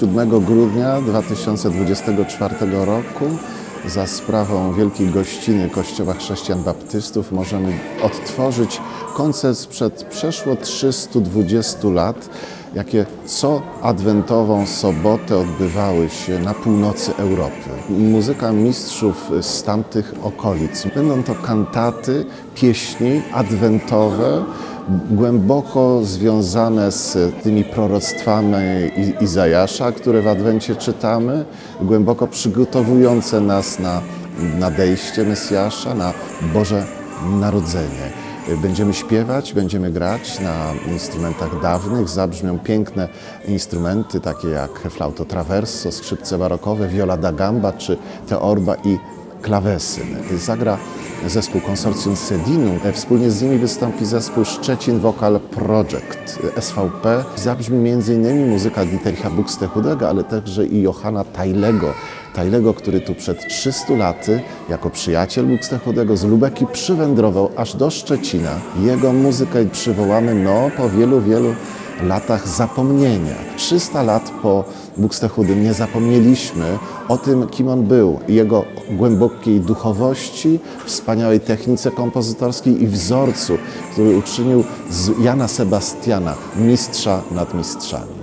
7 grudnia 2024 roku za sprawą Wielkiej Gościny Kościoła Chrześcijan Baptystów możemy odtworzyć koncert sprzed przeszło 320 lat, jakie co adwentową sobotę odbywały się na północy Europy. Muzyka mistrzów z tamtych okolic. Będą to kantaty, pieśni adwentowe, głęboko związane z tymi proroctwami Izajasza, które w Adwencie czytamy, głęboko przygotowujące nas na nadejście Mesjasza, na Boże Narodzenie. Będziemy śpiewać, będziemy grać na instrumentach dawnych. Zabrzmią piękne instrumenty, takie jak flauto traverso, skrzypce barokowe, viola da gamba czy teorba i klawesyn. Zagra zespół konsorcjum Sedinu. Wspólnie z nimi wystąpi zespół Szczecin Vocal Project SVP. Zabrzmi m.in. muzyka Dietericha Buxtehudego, ale także i Johanna Tajlego. Tajlego, który tu przed 300 laty jako przyjaciel Buxtehudego z Lubeki przywędrował aż do Szczecina. Jego muzykę przywołamy no, po wielu, wielu latach zapomnienia. 300 lat po Buxtehudym nie zapomnieliśmy o tym, kim on był, jego głębokiej duchowości, wspaniałej technice kompozytorskiej i wzorcu, który uczynił z Jana Sebastiana mistrza nad mistrzami.